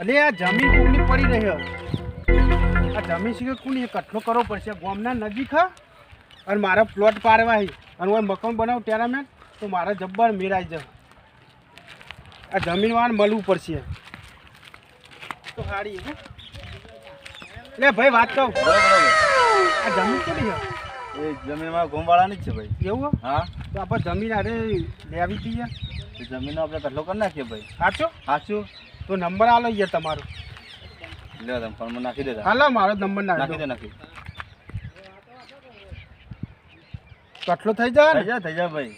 એટલે આ જમીન કોકની પડી રહી આ જમીન સિવાય કોની કઠલો કરવો પડશે. ગામના નજીક અને મારા પ્લોટ પાડવા અને હું મકાન બનાવું ટેરામેન્ટ તો મારા જબ્બર મેરાઈ જાવ આ જમીન વાળાને મળવું પડશે. તો સારી લે ભાઈ વાત કહું. આ જમીન કોની છે એ જમીનમાં ઘઉંવાળાની જ છે ભાઈ. એવું હા? તો આપણે જમીન અરે લેવી હતી જમીન આપણે કઠલો કરી નાખીએ ભાઈ. સાચો? સાચું. તો નંબર આલો યાર તમારો. લે તમે ફોનમાં નાખી દેતા હાલો મારો નંબર નાખી દે. નાખી કટલો થઈ જાય થઈ ને જા થઈ જા ભાઈ.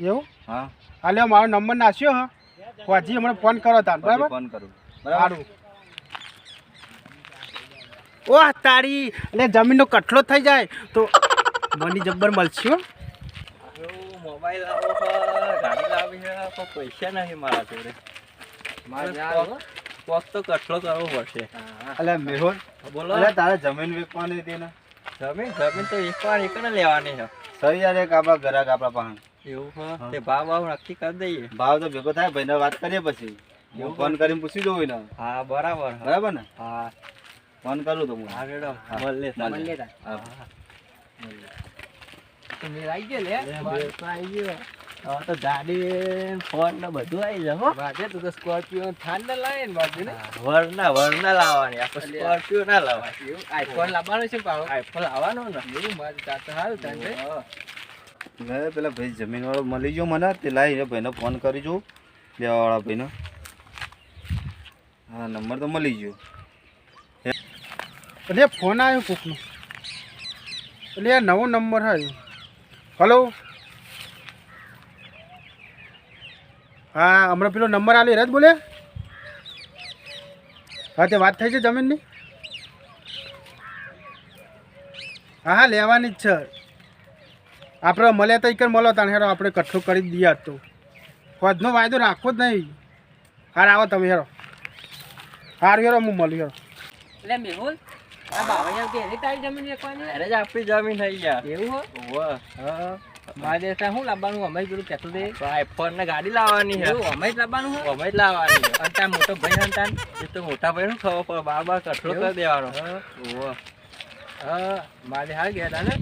એવું? હા. હાલે મારો નંબર નાખ્યો હા. પછી હમણાં ફોન કરો તાર બરાબર? ફોન કરું. બરાબર ઓહ તારી અને જમીનનો કઠલો થઈ જાય તો મની જબ્બર મળશે હો. મોબાઈલ આવો ગાડી લાવી પૈસા નહીં મારા જોડે. કોક તો કઠલો કરવો પડશે. અલ્યા મેહોલ બોલો. અલ્યા તારે જમીન વેચવાની હતી ને? જમીન જમીન તો એક એક ને લેવાની છે? સહી યાર એક આપણા ગ્રાહક આપણા પાસે. એવું છે તે ભાવ ભાવ નક્કી કરી દઈએ. ભાવ તો ભેગો થાય ભાઈને વાત કરીએ પછી. હું એવું ફોન કરીને પૂછી જોઉં ને હા બરાબર બરાબર ને? હા. ફોન કરું તો હું. હા. મળે મળીએ. હા. હા તો ગાડી ફોન ને બધું આવી જાય હો. તું તો સ્કોર્પિયો થાર ને લાવે ને બાજુ વરના વરના લાવવાની આપણે સ્કોર્પિયો ના લાવવાની. આઈફોન લાવવાનો છે આઈફોન લાવવાનો ને? એવું મારે તાર તો સારું થાય હા. લે પેલા ભાઈ જમીન વાળો મળી ગયો મને તે લાવીને ભાઈને ફોન કરી જોઉં લેવાવાળા ભાઈનો. હા નંબર તો મળી ગયો. એટલે ફોન આવ્યો કોકનો. એટલે આ નવો નંબર આવ્યો. હલો? હા હમણાં પેલો નંબર આલ્યો રજ બોલે? હા તે વાત થઈ છે જમીનની? હા હા લેવાની જ છે. આપણે મળ્યા તો એક મળો તાણ હેરો આપણે કઠો કરી દઈએ તો. ફોજનો વાયદો રાખવો જ નહીં. હાર આવો તમે હેરો. હાર હેરો હું મળું હેરો. એટલે મેહુલ આ તારી જમીન આપણી જમીન થઈ ગયા. એવું હો? હા. મારે શું લાવવાનું? અમે પેલું કહેતું તે આઈફોન ને ગાડી લાવવાની છે. અમે જ લાવવાનું હો અમે જ લાવવાની અને ત્યાં મોટો ભાઈ હંતાન એ તો મોટા ભાઈ નું ખબર પડે. બાર બાર કઠલો એવું? કરી દેવાનો. હા. હા મારે હાલ ગયા તા ને?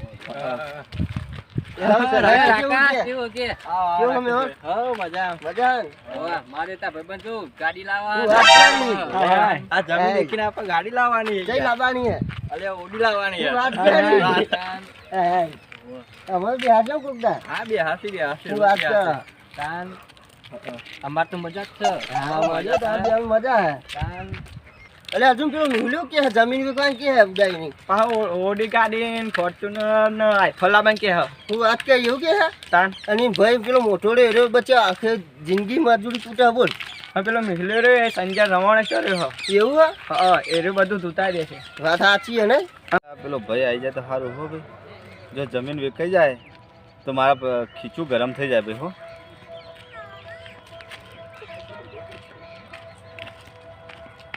લાવવાની હા, કાકા, કેવું કે કેવું અમે હો? હા, મજા આવે. હોવે, મારે તાર ભાઈબંધ જો ગાડી લાવવા હા, આ જમીન દેખીને આપણે ગાડી લાવવાની છે. અલે ઓડી લાવવાની છે. હા, હે બે હાથી બે હાથી બે હાથી. તાન અમાર તો મજા જ છે તાન પાછા કે હે ગાડી ને ફોર્ચ્યુનર ને આઈફોન લાવવાની કે હે. તાન. જિંદગી મજૂરી તૂટે બોલ હા પેલો મિહલ્યો રે એ સંજય રમણ કર્યો હે. એવું હા એ રે બધું દે દેશે વાત સાચી હે ને પેલો ભાઈ આવી જાય તો સારું હો ભાઈ જો જમીન વેચાઈ જાય તો મારા ખીચું ગરમ થઈ જાય ભાઈ? હો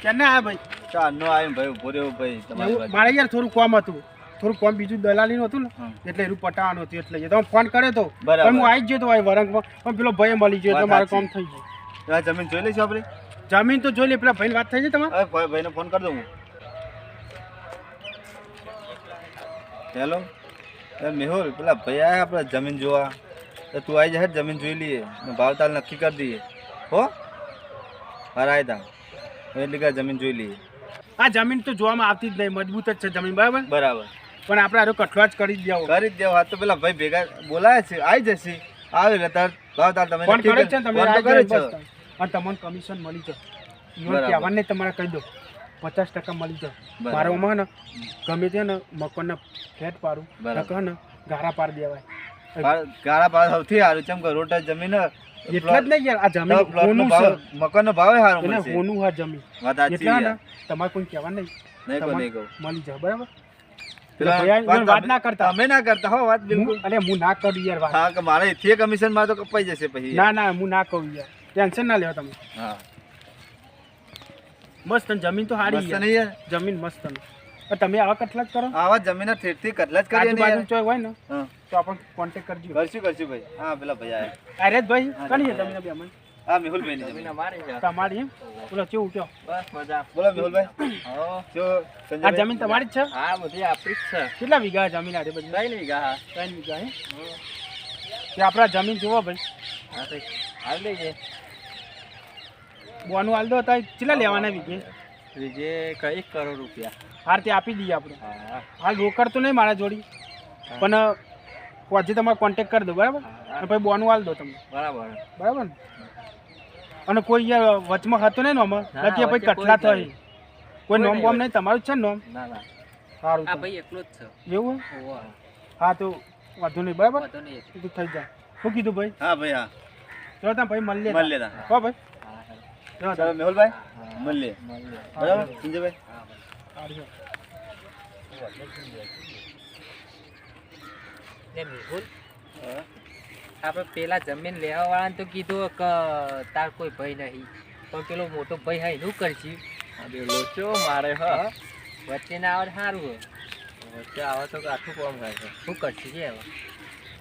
ક્યાં ના ભાઈ ચારનો આવીને ભાઈ ઊભો રહ્યો ભાઈ તમારી મારે યાર થોડું કામ હતું. થોડું કોમ બીજું દલાલીનું હતું ને એટલે એનું પટાવાનું હતું એટલે તમે ફોન કર્યો તો બરાબર. હું આવી જ ગયો તો આ વરંગમાં. પણ પેલો ભાઈ મળી ગયો એટલે મારું થઈ ગયું. જમીન જોઈ લઈશું આપણે? જમીન તો જોઈ લે પેલા ભાઈ વાત થઈ છે તમારે? ભાઈ ભાઈને ફોન કરી દઉં હું. હેલો? મેહુલ પેલા ભાઈ આવ્યા આપણે જમીન જોવા. તો તું આવી જાય જમીન જોઈ લઈએ. ને ભાવ નક્કી કરી દઈએ. હો? હાર તા એટલે કે જમીન જોઈ લઈએ. આ જમીન તો જોવામાં આવતી જ નહીં. મજબૂત જ છે જમીન બરાબર? બરાબર. પણ આપણે આરો કઠલો જ કરી દેવો. કરી જ દેવા. તો પેલા ભાઈ ભેગા બોલાય છે. આવી જશે. આવે એટલે તાર. ભાવતાલ તમે ફોન કરે છે તમે ફોન કરે છે અને તમને કમિશન મળી બરાબર. કહેવાને તમારે કહી દો. પચાસ ટકા મળી જાય. બરાબર. મારામાં ને ગમે તે ને મકાનના ફ્લેટ પાડું. નકર ને ગારા પાડી દેવાય. ગારા પાડ સૌથી સારું. ચમ કે રોટા જમીન હ, જ નહીં યાર આ જમીન પ્લોટનો ભાવ છે. મકાનનો ભાવ સારો મળશે. હોનું હા જમીન. સાચી ને તમારે કોઈ કહેવા નહીં. નહીં કહું, નહીં કહું. મળી જાય બરાબર? વાત ના કરતા. અમે ના કરતા હો વાત બિલકુલ. હું- અરે હું ના કરું યાર વાત. હા કે મારે કમિશનમાં તો કપાઈ જશે પછી. ના ના હું ના કહું યાર. ટેન્શન ના લેવા તમે. હા. મસ્ત જમીન તો સારી યાર. નહીં જમીન મસ્ત તમે આવા કટલા જ કરો. આવા જમીન ઠેઠથી કટલા જ કરીએ આજુબાજુ ચોય હોય ને તો આપણે કોન્ટેક્ટ કરજો. કરશું કરશું ભાઈ. હા પેલા ભાઈ આયા. અરે ભાઈ કણી છે હા. તમને બે હા મેહુલ ભાઈ ની જમીન. જમીન અમારી છે તમારી એમ? બોલો કેવું કયો? બસ મજા. બોલો મેહુલભાઈ. હો. જો આ જમીન તમારી જ છે? હા બધી આપણી જ છે. કેટલા વીઘા જમીન આરે બધી લઈ લઈ ગયા ત્રણ વીઘા હે કે આપણા જમીન જુઓ ભાઈ. હા તો હાલ લઈ બોનું હાલ દો તાય કેટલા લેવાના વીઘે બીજે કઈ કરોડ રૂપિયા. હાર તે આપી દઈએ આપણે. હા. હાલ રોકડ તો નહીં મારા જોડી. પણ પછી તમારે કોન્ટેક કરી દો બરાબર? અને પછી બોનું હાલ દો તમે બરાબર. બરાબર ને? અને કોઈ યાર વચમાં હતું નહીં નોમ બાકી નથી પછી કટલા કોઈ થાય. કોઈ નોમ બોમ નહીં? તમારું જ છે ને નોમ? ના ના. સારું ભાઈ એકલો જ છે. એવું હા. તો વાંધો નહીં બરાબર? તો થઈ જાય. શું કીધું ભાઈ? હા ભાઈ હા. ચલો તમે ભાઈ મળી મળી લેતા હો ભાઈ. તમે. મેહુલભાઈ? હા. મળીએ બરાબર? સંજયભાઈ. મેહુલ આપણે પેલા જમીન લેવા વાળાને તો કીધું કે તાર કોઈ ભય નહીં. પણ પેલો મોટો ભાઈ હા એનું કરશી અરે લોચો મારે હ. વચ્ચે ના આવે સારું વચ્ચે આવે તો આખું કોમ થાય છે. શું કરશી કે હવે?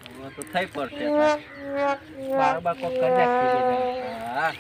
હવે તો થઈ પડશે. બાર બાર કોક કરી નાખી હા.